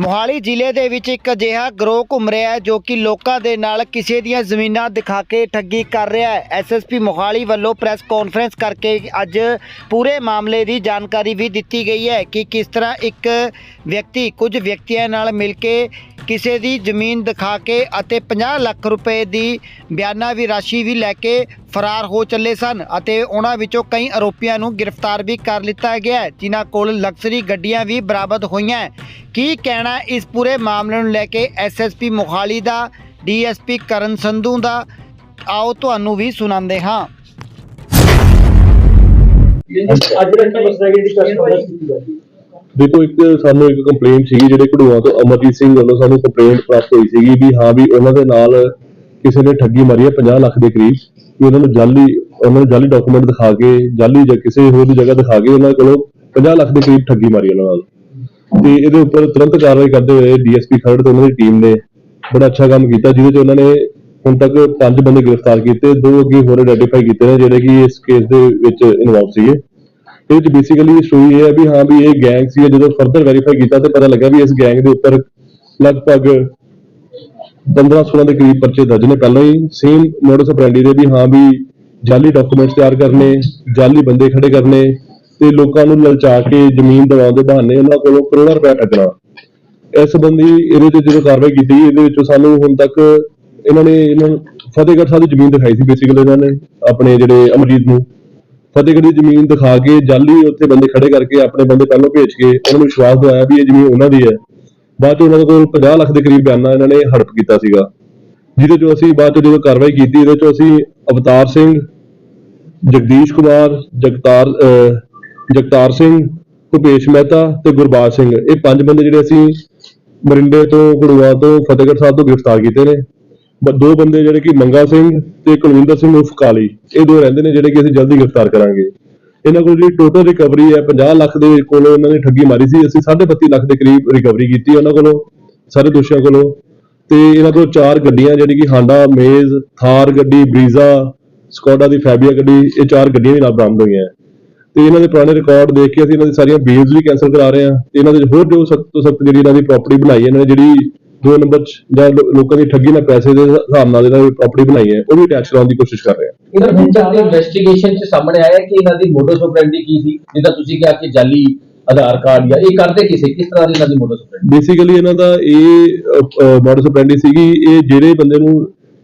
ਮੋਹਾਲੀ ਜ਼ਿਲ੍ਹੇ ਦੇ ਵਿੱਚ ਇੱਕ ਅਜਿਹਾ ਗਰੋਹ ਘੁੰਮ ਰਿਹਾ ਹੈ ਜੋ ਕਿ ਲੋਕਾਂ ਦੇ ਨਾਲ ਕਿਸੇ ਦੀਆਂ ਜ਼ਮੀਨਾਂ ਦਿਖਾ ਕੇ ਠੱਗੀ ਕਰ ਰਿਹਾ ਹੈ। ਐਸਐਸਪੀ ਮੋਹਾਲੀ ਵੱਲੋਂ ਪ੍ਰੈਸ ਕਾਨਫਰੰਸ ਕਰਕੇ ਅੱਜ ਪੂਰੇ ਮਾਮਲੇ ਦੀ ਜਾਣਕਾਰੀ ਵੀ ਦਿੱਤੀ ਗਈ ਹੈ ਕਿ ਕਿਸ ਤਰ੍ਹਾਂ ਇੱਕ ਵਿਅਕਤੀ, ਕੁਝ ਵਿਅਕਤੀਆਂ ਨਾਲ ਮਿਲ ਕੇ ਕਿਸੇ ਦੀ ਜ਼ਮੀਨ ਦਿਖਾ ਕੇ ਅਤੇ 50 ਲੱਖ ਰੁਪਏ ਦੀ ਬਿਆਨਾ ਵੀ ਰਾਸ਼ੀ ਵੀ ਲੈ ਕੇ ਫਰਾਰ ਹੋ ਚੱਲੇ ਸਨ ਅਤੇ ਉਹਨਾਂ ਵਿੱਚੋਂ ਕਈ ਆਰੋਪੀਆਂ ਨੂੰ ਗ੍ਰਿਫਤਾਰ ਵੀ ਕਰ ਲਿੱਤਾ ਗਿਆ ਜਿਨ੍ਹਾਂ ਕੋਲ ਲਗਜ਼ਰੀ ਗੱਡੀਆਂ ਵੀ ਬਰਾਮਦ ਹੋਈਆਂ ਕੀ ਕਹਿਣਾ ਇਸ ਪੂਰੇ ਮਾਮਲੇ ਨੂੰ ਲੈ ਕੇ ਐਸਐਸਪੀ ਮੋਹਾਲੀ ਦਾ ਡੀਐਸਪੀ ਕਰਨ ਸੰਧੂ ਦਾ? ਆਓ ਤੁਹਾਨੂੰ ਵੀ ਸੁਣਾਉਂਦੇ ਹਾਂ। ਅੱਜ ਦਾ ਮਸਲਾ ਕਿ ਕਸਟਮਰ ਕੀਤੀ ਜਾਂਦੀ ਦੇਖੋ ਇੱਕ ਸਾਨੂੰ ਇੱਕ ਕੰਪਲੇਂਟ ਸੀਗੀ ਜਿਹੜੇ ਘੜੂਆਂ ਤੋਂ ਅਮਰਜੀਤ ਸਿੰਘ ਵੱਲੋਂ ਸਾਨੂੰ ਕੰਪਲੇਂਟ ਪ੍ਰਾਪਤ ਹੋਈ ਸੀਗੀ ਵੀ ਹਾਂ ਵੀ ਉਹਨਾਂ ਦੇ ਨਾਲ ਕਿਸੇ ਨੇ ਠੱਗੀ ਮਾਰੀ ਹੈ 50 ਲੱਖ ਦੇ ਕਰੀਬ, ਵੀ ਉਹਨਾਂ ਨੂੰ ਜਾਲੀ, ਉਹਨਾਂ ਨੂੰ ਜਾਲੀ ਡਾਕੂਮੈਂਟ ਦਿਖਾ ਕੇ, ਜਾਲੀ ਜਾਂ ਕਿਸੇ ਹੋਰ ਦੀ ਜਗ੍ਹਾ ਦਿਖਾ ਕੇ ਉਹਨਾਂ ਕੋਲੋਂ 50 ਲੱਖ ਦੇ ਕਰੀਬ ਠੱਗੀ ਮਾਰੀ ਉਹਨਾਂ ਨਾਲ। ਤੇ ਇਹਦੇ ਉੱਪਰ ਤੁਰੰਤ ਕਾਰਵਾਈ ਕਰਦੇ ਹੋਏ ਡੀਐਸਪੀ ਖਰੜ ਤੇ ਉਹਨਾਂ ਦੀ ਟੀਮ ਨੇ ਬੜਾ ਅੱਛਾ ਕੰਮ ਕੀਤਾ, ਜਿਹਦੇ 'ਚ ਉਹਨਾਂ ਨੇ ਹੁਣ ਤੱਕ ਪੰਜ ਬੰਦੇ ਗ੍ਰਿਫਤਾਰ ਕੀਤੇ, ਦੋ ਅੱਗੇ ਹੋਰ ਆਈਡੈਂਟੀਫਾਈ ਕੀਤੇ ਨੇ, ਜਿਹੜੇ ਕਿ ਇਸ ਕੇਸ ਦੇ ਵਿੱਚ ਇਨਵੋਲਵ ਸੀਗੇ। ਇਹਦੇ ਵਿੱਚ ਬੇਸਿਕਲੀ ਸਟੋਰੀ ਇਹ ਹੈ ਵੀ ਹਾਂ ਵੀ ਇਹ ਗੈਂਗ ਸੀ ਜਦੋਂ ਫਰਦਰ ਵੈਰੀਫਾਈ ਕੀਤਾ ਤੇ ਪਤਾ ਲੱਗਾ ਵੀ ਇਸ ਗੈਂਗ ਦੇ ਉੱਪਰ ਲਗਭਗ 15 16 ਦੇ ਕਰੀਬ ਪਰਚੇ ਦਰਜ ਨੇ। ਪਹਿਲਾਂ ਹੀ ਸੇਮ ਮੋਡਸ ਆਪਰੈਂਡੀ ਦੇ ਵੀ ਹਾਂ ਵੀ ਜਾਲੀ ਡਾਕੂਮੈਂਟਸ ਤਿਆਰ ਕਰਨੇ, ਜਾਲੀ ਬੰਦੇ ਖੜੇ ਕਰਨੇ ਤੇ ਲੋਕਾਂ ਨੂੰ ਲਲਚਾ ਕੇ ਜ਼ਮੀਨ ਦਿਵਾਉਣ ਦੇ ਬਹਾਨੇ ਉਹਨਾਂ ਕੋਲੋਂ ਕਰੋੜਾਂ ਰੁਪਏ ਠੱਗਣਾ ਇਸ ਸੰਬੰਧੀ ਇਹਦੇ ਤੇ ਜਦੋਂ ਕਾਰਵਾਈ ਕੀਤੀ, ਇਹਦੇ ਵਿੱਚ ਸਾਨੂੰ ਹੁਣ ਤੱਕ ਇਹਨਾਂ ਨੇ, ਇਹਨਾਂ ਨੂੰ ਫਤਿਹਗੜ੍ਹ ਸਾਹਿਬ ਦੀ ਜ਼ਮੀਨ ਦਿਖਾਈ ਸੀ ਬੇਸਿਕਲੀ ਇਹਨਾਂ ਨੇ, ਆਪਣੇ ਜਿਹੜੇ ਅਮਰਜੀਤ ਨੂੰ। ਫਤਿਹਗੜ੍ਹ ਦੀ ਜ਼ਮੀਨ ਦਿਖਾ ਕੇ ਜਾਲੀ ਉੱਥੇ ਬੰਦੇ ਖੜੇ ਕਰਕੇ ਆਪਣੇ ਬੰਦੇ ਪਹਿਲਾਂ ਭੇਜ ਕੇ ਉਹਨਾਂ ਨੂੰ ਵਿਸ਼ਵਾਸ ਦਿਵਾਇਆ ਵੀ ਇਹ ਜ਼ਮੀਨ ਉਹਨਾਂ ਦੀ ਹੈ। ਬਾਅਦ ਚ ਉਹਨਾਂ ਕੋਲ 50 ਲੱਖ ਦੇ ਕਰੀਬ ਬਿਆਨਾ ਇਹਨਾਂ ਨੇ ਹੜਪ ਕੀਤਾ ਸੀਗਾ। ਜਿਹਦੇ ਚੋਂ ਅਸੀਂ ਬਾਅਦ ਚ ਜਦੋਂ ਕਾਰਵਾਈ ਕੀਤੀ ਇਹਦੇ ਚੋਂ ਅਸੀਂ ਅਵਤਾਰ ਸਿੰਘ, ਜਗਦੀਸ਼ ਕੁਮਾਰ, ਜਗਤਾਰ ਜਗਤਾਰ ਸਿੰਘ, ਭੁਪੇਸ਼ ਮਹਿਤਾ ਤੇ ਗੁਰਬਾਜ ਸਿੰਘ। ਇਹ ਪੰਜ ਬੰਦੇ ਜਿਹੜੇ ਅਸੀਂ ਮਰਿੰਡੇ ਤੋਂ ਗੁੜੂਆ ਤੋਂ, ਫਤਿਹਗੜ੍ਹ ਸਾਹਿਬ ਤੋਂ ਗ੍ਰਿਫਤਾਰ ਕੀਤੇ ਨੇ। ਦੋ ਬੰਦੇ ਜਿਹੜੇ ਕਿ ਮੰਗਾ ਸਿੰਘ ਤੇ ਕੁਲਵਿੰਦਰ ਸਿੰਘ ਉਰਫ ਕਾਲੀ, ਇਹ ਦੋ ਰਹਿੰਦੇ ਨੇ ਜਿਹੜੇ ਕਿ ਅਸੀਂ ਜਲਦੀ ਗ੍ਰਿਫਤਾਰ ਕਰਾਂਗੇ। ਇਹਨਾਂ ਕੋਲ ਜਿਹੜੀ ਟੋਟਲ ਰਿਕਵਰੀ ਹੈ 50 ਲੱਖ ਦੇ ਕੋਲ ਇਹਨਾਂ ਨੇ ਠੱਗੀ ਮਾਰੀ ਸੀ। ਅਸੀਂ 32.5 ਲੱਖ ਦੇ ਕਰੀਬ ਰਿਕਵਰੀ ਕੀਤੀ ਉਹਨਾਂ ਕੋਲੋਂ, ਸਾਰੇ ਦੋਸ਼ੀਆਂ ਕੋਲੋਂ। ਤੇ ਇਹਨਾਂ ਕੋਲ ਚਾਰ ਗੱਡੀਆਂ ਜਿਹੜੀ ਕਿ ਹਾਂਡਾ ਮੇਜ਼ ਥਾਰ ਗੱਡੀ ਬਰੀਜ਼ਾ ਸਕੋਡਾ ਦੀ ਫੈਬੀਆ ਗੱਡੀ, ਇਹ ਚਾਰ ਗੱਡੀਆਂ ਵੀ ਨਾਲ ਬਰਾਮਦ ਹੋਈਆਂ। ਤੇ ਇਹਨਾਂ ਦੇ ਪੁਰਾਣੇ ਰਿਕਾਰਡ ਦੇਖ ਕੇ ਅਸੀਂ ਇਹਨਾਂ ਦੀ ਸਾਰੀਆਂ ਬੀਲਸ ਵੀ ਕੈਨਸਲ ਕਰਾ ਰਹੇ ਹਾਂ। ਤੇ ਇਹਨਾਂ ਦੇ ਹੋਰ ਜੋ ਸਖਤ ਤੋਂ ਸਖਤ ਜਿਹੜੀ ਇਹਨਾਂ ਦੀ ਪ੍ਰਾਪਰਟੀ ਬਣਾਈ ਹੈ, ਇਹਨਾਂ ਨੇ ਜਿਹੜੀ ਦੋ ਨੰਬਰ ਚ ਜਾਂ ਲੋ- ਲੋਕਾਂ ਦੀ ਠੱਗੀ ਨਾਲ ਪੈਸੇ ਦੇ ਹਿਸਾਬ ਨਾਲ ਦੀ ਪ੍ਰਾਪਰਟੀ ਬਣਾਈ ਹੈ ਉਹ ਵੀ ਅਟੈਚ ਕਰਾਉਣ ਦੀ ਕੋਸ਼ਿਸ਼ ਕਰ ਰਹੇ। ਹਾਂ ਇਹਨਾਂ ਤੱਕ ਦੀ ਇਨਵੈਸਟੀਗੇਸ਼ਨ ਚ ਸਾਹਮਣੇ ਆਇਆ ਕਿ ਇਹਨਾਂ ਦੀ ਮੋਡਸ ਆਪਰੈਂਡੀ ਕੀ ਸੀ ਜਿੱਦਾਂ ਤੁਸੀਂ ਕਿਹਾ ਕਿ ਜਾਲੀ ਆਧਾਰ ਕਾਰਡ ਜਾਂ ਇਹ ਕਰਦੇ ਕਿਸੇ ਕਿਸ ਤਰ੍ਹਾਂ ਦੀ ਇਹਨਾਂ ਦੀ ਮੋਡਸ ਆਪਰੈਂਡੀ ਬੇਸਿਕਲੀ ਇਹਨਾਂ ਦਾ ਇਹ ਮਾਡਸ ਆਪਰੈਂਡੀ ਸੀਗੀ ਇਹ ਜਿਹੜੇ ਬੰਦੇ ਨੂੰ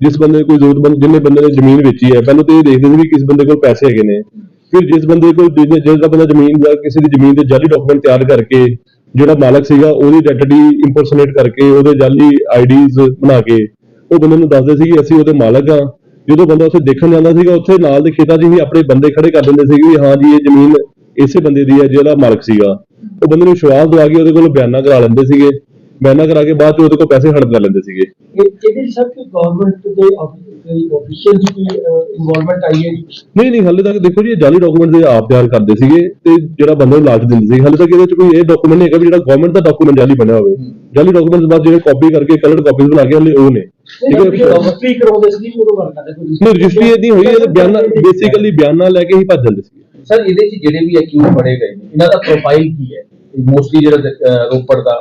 ਜਿਸ ਬੰਦੇ ਕੋਈ ਜ਼ਰੂਰਤਮੰਦ ਜਿੰਨੇ ਬੰਦੇ ਨੇ ਜ਼ਮੀਨ ਵੇਚੀ ਹੈ ਪਹਿਲਾਂ ਤਾਂ ਇਹ ਦੇਖਦੇ ਸੀ ਵੀ ਕਿਸ ਬੰਦੇ ਕੋਲ ਪੈਸੇ ਹੈਗੇ ਨੇ। ਫਿਰ ਜਿਸ ਬੰਦੇ ਕੋਲ ਜਿਹਨੇ- ਜਿਹੜਾ ਬੰਦਾ ਜ਼ਮੀਨ ਦਾ ਕਿਸੇ ਦੀ ਜ਼ਮੀਨ ਦੇ ਜਾਲੀ ਡਾਕੂਮੈਂਟ ਤਿਆਰ ਕਰਕੇ ਜਿਹੜਾ ਮਾਲਕ ਸੀਗਾ, ਉਹਦੀ ਆਇਡੈਂਟੀ ਇੰਪਰਸੋਨੇਟ ਕਰਕੇ ਉਹਦੇ ਜਾਲੀ ਆਈਡੀਜ਼ ਬਣਾ ਕੇ ਉਹ ਬੰਦੇ ਨੂੰ ਦੱਸਦੇ ਸੀ ਕਿ ਅਸੀਂ ਉਹਦੇ ਮਾਲਕ ਆ ਜਦੋਂ ਬੰਦਾ ਉੱਥੇ ਦੇਖਣ ਜਾਂਦਾ ਸੀਗਾ, ਉੱਥੇ ਨਾਲ ਦੇ ਖੇਤਾਂ 'ਚ ਵੀ ਆਪਣੇ ਬੰਦੇ ਖੜੇ ਕਰ ਦਿੰਦੇ ਸੀਗੇ ਵੀ ਹਾਂ ਜੀ, ਇਹ ਜ਼ਮੀਨ ਇਸੇ ਬੰਦੇ ਦੀ ਹੈ ਜਿਹੜਾ ਮਾਲਕ ਸੀਗਾ। ਉਹ ਬੰਦੇ ਨੂੰ ਵਿਸ਼ਵਾਸ ਦਵਾ ਕੇ ਉਹਦੇ ਕੋਲ ਬਿਆਨਾ ਕਰਾ ਲੈਂਦੇ ਸੀਗੇ। ਬਿਆਨਾ ਕਰਾ ਕੇ ਬਾਅਦ 'ਚ ਉਹਦੇ ਕੋਲ ਪੈਸੇ ਹੜਪ ਕਰ ਲੈਂਦੇ ਸੀਗੇ। ਇਹਦੇ ਸਭ ਕਿ ਗਵਰਨਮੈਂਟ ਦੇ ਆਫੀਸ਼ੀਅਲ ਦੀ ਇਨਵੋਲਵਮੈਂਟ ਆਈ ਹੈ ਨਹੀਂ ਨਹੀਂ ਹਾਲੇ ਤੱਕ ਦੇਖੋ ਜੀ ਇਹ ਜਾਲੀ ਡਾਕੂਮੈਂਟ ਦੇ ਆਪ ਤਿਆਰ ਕਰਦੇ ਸੀਗੇ ਤੇ ਜਿਹੜਾ ਬੰਦੇ ਨੂੰ ਲਾਲਚ ਦਿੰਦੇ ਸੀ। ਹਾਲੇ ਤੱਕ ਇਹਦੇ 'ਚ ਕੋਈ ਇਹ ਡਾਕੂਮੈਂਟ ਨਹੀਂ ਹੈਗਾ ਵੀ ਜਿਹੜਾ ਗਵਰਨਮੈਂਟ ਦਾ ਡਾਕੂਮੈਂਟ ਜਾਲੀ ਬਣਿਆ ਹੋਵੇ। ਜਾਲੀ ਡਾਕੂਮੈਂਟਸ ਬਾਅਦ ਜਿਹੜੇ ਕਾਪੀ ਕਰਕੇ ਕਲਰਡ ਕਾਪੀਜ਼ ਬਣਾ ਕੇ ਹਲੇ ਉਹ ਨੇ। ਠੀਕ ਹੈ? ਰਜਿਸਟਰੀ ਕਰਾਉਂਦੇ ਸੀ ਕਿ ਉਹ ਗੱਲ ਕਰਦੇ ਕੋਈ ਨਹੀਂ ਰਜਿਸਟਰੀ ਇਹਦੀ ਹੋਈ ਹੈ ਬਿਆਨਾ ਬੇਸਿਕਲੀ ਬਿਆਨਾ ਲੈ ਕੇ ਹੀ ਭੱਜ ਜਾਂਦੇ ਸੀ। ਸਰ ਇਹਦੇ ਚ ਜਿਹੜੇ ਵੀ ਅਕਿਊਜ਼ ਫੜੇ ਗਏ ਨੇ ਇਹਨਾਂ ਦਾ ਪ੍ਰੋਫਾਈਲ ਕੀ ਹੈ? ਮੋਸਟਲੀ ਜਿਹੜਾ ਰੋਪੜ ਦਾ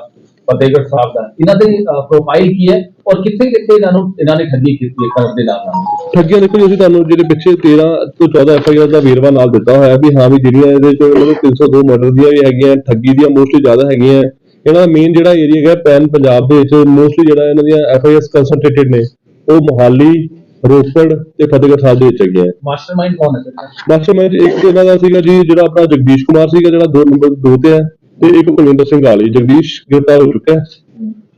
ਫਤਿਹਗੜ੍ਹ ਸਾਹਿਬ ਦਾ। ਇਹਨਾਂ ਦੇ ਪ੍ਰੋਫਾਈਲ ਕੀ ਹੈ ਔਰ ਕਿੱਥੇ ਕਿੱਥੇ ਇਹਨਾਂ ਨੂੰ ਇਹਨਾਂ ਨੇ ਠੱਗੀ ਕੀਤੀ ਹੈ ਕਰਨ ਦੇ ਨਾਲ ਨਾਲ ਠੱਗੀਆਂ ਦੇਖੋ ਜੀ ਅਸੀਂ ਤੁਹਾਨੂੰ ਜਿਹੜੇ ਪਿੱਛੇ 13 ਤੋਂ 14 ਐਫ ਆਈ ਆਰ ਦਾ ਵੇਰਵਾ ਨਾਲ ਦਿੱਤਾ ਹੋਇਆ ਵੀ ਹਾਂ ਵੀ ਜਿਹੜੀਆਂ ਇਹਦੇ ਚ ਉਹਨਾਂ ਦੇ 302 ਮਰਡਰ ਦੀਆਂ ਵੀ ਹੈਗੀਆਂ ਠੱਗੀ ਦੀਆਂ ਮੋਸਟਲੀ ਜ਼ਿਆਦਾ ਹੈਗੀਆਂ। ਇਹਨਾਂ ਦਾ ਮੇਨ ਜਿਹੜਾ ਏਰੀਆ ਹੈਗਾ ਪੈਨ ਪੰਜਾਬ ਦੇ ਵਿੱਚ ਮੋਸਟਲੀ ਜਿਹੜਾ ਇਹਨਾਂ ਦੀਆਂ ਐਫ ਆਈ ਆਰ ਕਨਸੈਂਟਰੇਟਡ ਨੇ ਉਹ ਮੋਹਾਲੀ ਰੋਪੜ ਤੇ ਫਤਿਹਗੜ੍ਹ ਸਾਹਿਬ ਦੇ ਵਿੱਚ ਹੈਗੀਆਂ। ਮਾਸਟਰਮਾਈਂਡ ਕੌਣ ਹੈ? ਮਾਸਟਰਮਾਈਂਡ ਇੱਕ ਇਹਨਾਂ ਦਾ ਸੀਗਾ ਜੀ ਜਿਹੜਾ ਆਪਣਾ ਜਗਦੀਸ਼ ਕੁਮਾਰ ਸੀਗਾ ਜਿਹੜਾ ਦੋ ਨੰਬਰ ਦੋ ਤੇ ਹੈ। ਤੇ ਇੱਕ ਕੁਲਵਿੰਦਰ ਸਿੰਘ ਆਲੀ ਜਗਦੀਸ਼ ਗ੍ਰਿਫਤਾਰ ਹੋ ਚੁੱਕਾ ਹੈ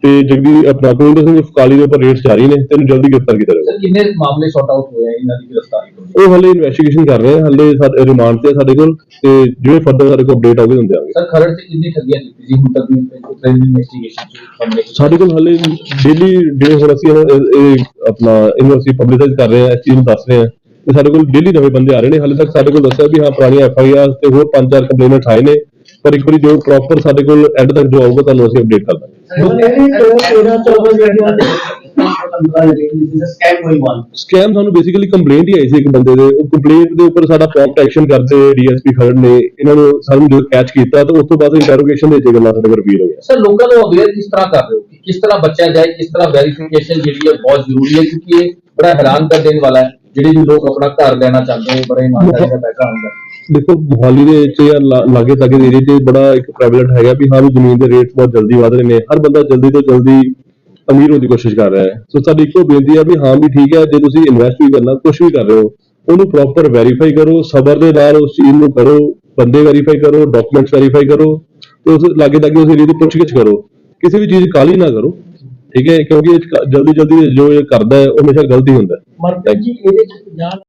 ਤੇ ਜਗਦੀਸ਼ ਆਪਣਾ ਕੁਲਵਿੰਦਰ ਸਿੰਘ ਕਾਲੀ ਦੇ ਉੱਪਰ ਰੇਡਸ ਜਾਰੀ ਨੇ ਤੇ ਇਹਨੂੰ ਜਲਦੀ ਗ੍ਰਿਫਤਾਰ ਕੀਤਾ ਜਾਵੇਗਾ ਸਰ ਕਿੰਨੇ ਮਾਮਲੇ ਸੌਟ ਆਊਟ ਹੋਏ ਆ ਇਹਨਾਂ ਦੀ ਗ੍ਰਿਫਤਾਰੀ ਤੋਂ? ਉਹ ਹਲੇ ਇਨਵੈਸਟੀਗੇਸ਼ਨ ਕਰ ਰਹੇ ਆ ਹਲੇ ਸਾਡੇ ਰਿਮਾਂਡ ਤੇ ਆ ਸਾਡੇ ਕੋਲ ਤੇ ਜਿਹੜੇ ਫਰਦਰ ਸਾਡੇ ਕੋਲ ਅਪਡੇਟ ਆਉਗੇ ਹੁੰਦੇ ਆਗੇ ਸਰ ਖਰੜ ਚ ਕਿੰਨੀ ਠੱਗੀਆਂ ਕੀਤੀ ਸੀ ਹੁਣ ਤੱਕ ਦੀ ਇਨਵੈਸਟੀਗੇਸ਼ਨ ਚ ਸਾਹਮਣੇ? ਸਾਡੇ ਕੋਲ ਹਲੇ ਡੇਲੀ ਡੇ ਹੁਣ ਅਸੀਂ ਇਹ ਆਪਣਾ ਅਸੀਂ ਪਬਲਿਸਾਈਜ਼ ਕਰ ਰਹੇ ਆ ਇਸ ਚੀਜ਼ ਨੂੰ ਦੱਸ ਰਹੇ ਆ। ਤੇ ਸਾਡੇ ਕੋਲ ਡੇਲੀ ਨਵੇਂ ਬੰਦੇ ਆ ਰਹੇ ਨੇ ਹਲੇ ਤੱਕ ਸਾਡੇ ਕੋਲ ਦੱਸਿਆ ਵੀ ਹਾਂ ਪੁਰਾਣੀਆਂ ਐਫ ਆਈ ਆਰ ਤੇ ਹੋਰ ਪੰਜ ਚਾਰ ਕੰਪਲੇਨਟ ਆਏ ਨੇ। ਪਰ ਇੱਕ ਵਾਰੀ ਜੋ ਪ੍ਰੋਪਰ ਸਾਡੇ ਕੋਲ ਐਂਡ ਤੱਕ ਜੋ ਆਊਗਾ ਤੁਹਾਨੂੰ ਅਸੀਂ ਅਪਡੇਟ ਕਰ ਦਾਂਗੇ। 15 days. This is a scam going on. Scam ਸਾਨੂੰ ਬੇਸਿਕਲੀ ਕੰਪਲੇਂਟ ਹੀ ਆਈ ਸੀ ਇੱਕ ਬੰਦੇ ਦੇ। ਉਹ ਕੰਪਲੇਂਟ ਦੇ ਉੱਪਰ ਸਾਡਾ ਪ੍ਰੌਮਪਟ ਐਕਸ਼ਨ ਕਰਦੇ ਡੀਐਸਪੀ ਖਰੜ ਨੇ। ਇਹਨਾਂ ਨੂੰ ਸਾਨੂੰ ਜਦੋਂ ਕੈਚ ਕੀਤਾ ਤਾਂ ਉਸ ਤੋਂ ਬਾਅਦ ਇੰਟਰੋਗੇਸ਼ਨ ਦੇ ਵਿੱਚ ਗੱਲਾਂ ਸਾਡੇ ਰਿਪੀਟ ਹੋਈਆਂ। ਸਰ ਲੋਕਾਂ ਨੂੰ ਅਵੇਅਰ ਕਿਸ ਤਰ੍ਹਾਂ ਕਰ ਰਹੇ ਹੋ? ਕਿ ਕਿਸ ਤਰ੍ਹਾਂ ਬਚਿਆ ਜਾਏ ਕਿਸ ਤਰ੍ਹਾਂ ਵੈਰੀਫਿਕੇਸ਼ਨ ਜਿਹੜੀ ਹੈ ਬਹੁਤ ਜ਼ਰੂਰੀ ਹੈ ਕਿਉਂਕਿ ਇਹ ਬੜਾ ਹੈਰਾਨ ਕਰ ਦੇਣ ਵਾਲਾ ਹੈ ਜਿਹੜੇ ਵੀ ਲੋਕ ਆਪਣਾ ਘਰ ਲੈਣਾ ਚਾਹੁੰਦੇ ਨੇ ਬੜੇ ਇਮਾਨਦਾਰੀ ਦਾ ਪੈਸਾ ਹੁੰਦਾ ਦੇਖੋ, ਮੋਹਾਲੀ ਦੇ ਵਿੱਚ ਜਾਂ ਲਾ- ਲਾਗੇ ਤਾਗੇ ਦੇ ਏਰੀਆ 'ਚ ਬੜਾ ਇੱਕ ਪ੍ਰੈਵਲੈਂਟ ਹੈਗਾ ਵੀ ਹਾਂ ਵੀ ਜ਼ਮੀਨ ਦੇ ਰੇਟ ਬਹੁਤ ਜਲਦੀ ਵਧ ਰਹੇ ਨੇ। ਹਰ ਬੰਦਾ ਜਲਦੀ ਤੋਂ ਜਲਦੀ ਅਮੀਰ ਹੋਣ ਦੀ ਕੋਸ਼ਿਸ਼ ਕਰ ਰਿਹਾ ਹੈ। ਸੋ ਸਾਡੀ ਇੱਕੋ ਬੇਨਤੀ ਹੈ ਵੀ ਹਾਂ ਵੀ ਠੀਕ ਹੈ, ਜੇ ਤੁਸੀਂ ਇਨਵੈਸਟ ਵੀ ਕਰਨਾ ਕੁਝ ਵੀ ਕਰ ਰਹੇ ਹੋ, ਉਹਨੂੰ ਪ੍ਰੋਪਰ ਵੈਰੀਫਾਈ ਕਰੋ, ਸਬਰ ਦੇ ਨਾਲ ਉਸ ਚੀਜ਼ ਨੂੰ ਕਰੋ, ਬੰਦੇ ਵੈਰੀਫਾਈ ਕਰੋ ਡਾਕੂਮੈਂਟਸ ਵੈਰੀਫਾਈ ਕਰੋ ਤੇ ਉਸ ਲਾਗੇ ਤਾਗੇ ਉਸ ਏਰੀਆ ਦੀ ਪੁੱਛਗਿੱਛ ਕਰੋ। ਕਿਸੇ ਵੀ ਚੀਜ਼ ਕਾਲੀ ਨਾ ਕਰੋ, ਠੀਕ ਹੈ? ਕਿਉਂਕਿ ਜਲਦੀ ਜਲਦੀ ਜੋ ਇਹ ਕਰਦਾ ਹੈ, ਉਹ ਹਮੇਸ਼ਾ ਗਲਤੀ ਹੁੰਦਾ ਹੈ। ਮਨਪ੍ਰੀਤ ਜੀ, ਇਹਦੇ ਚ 50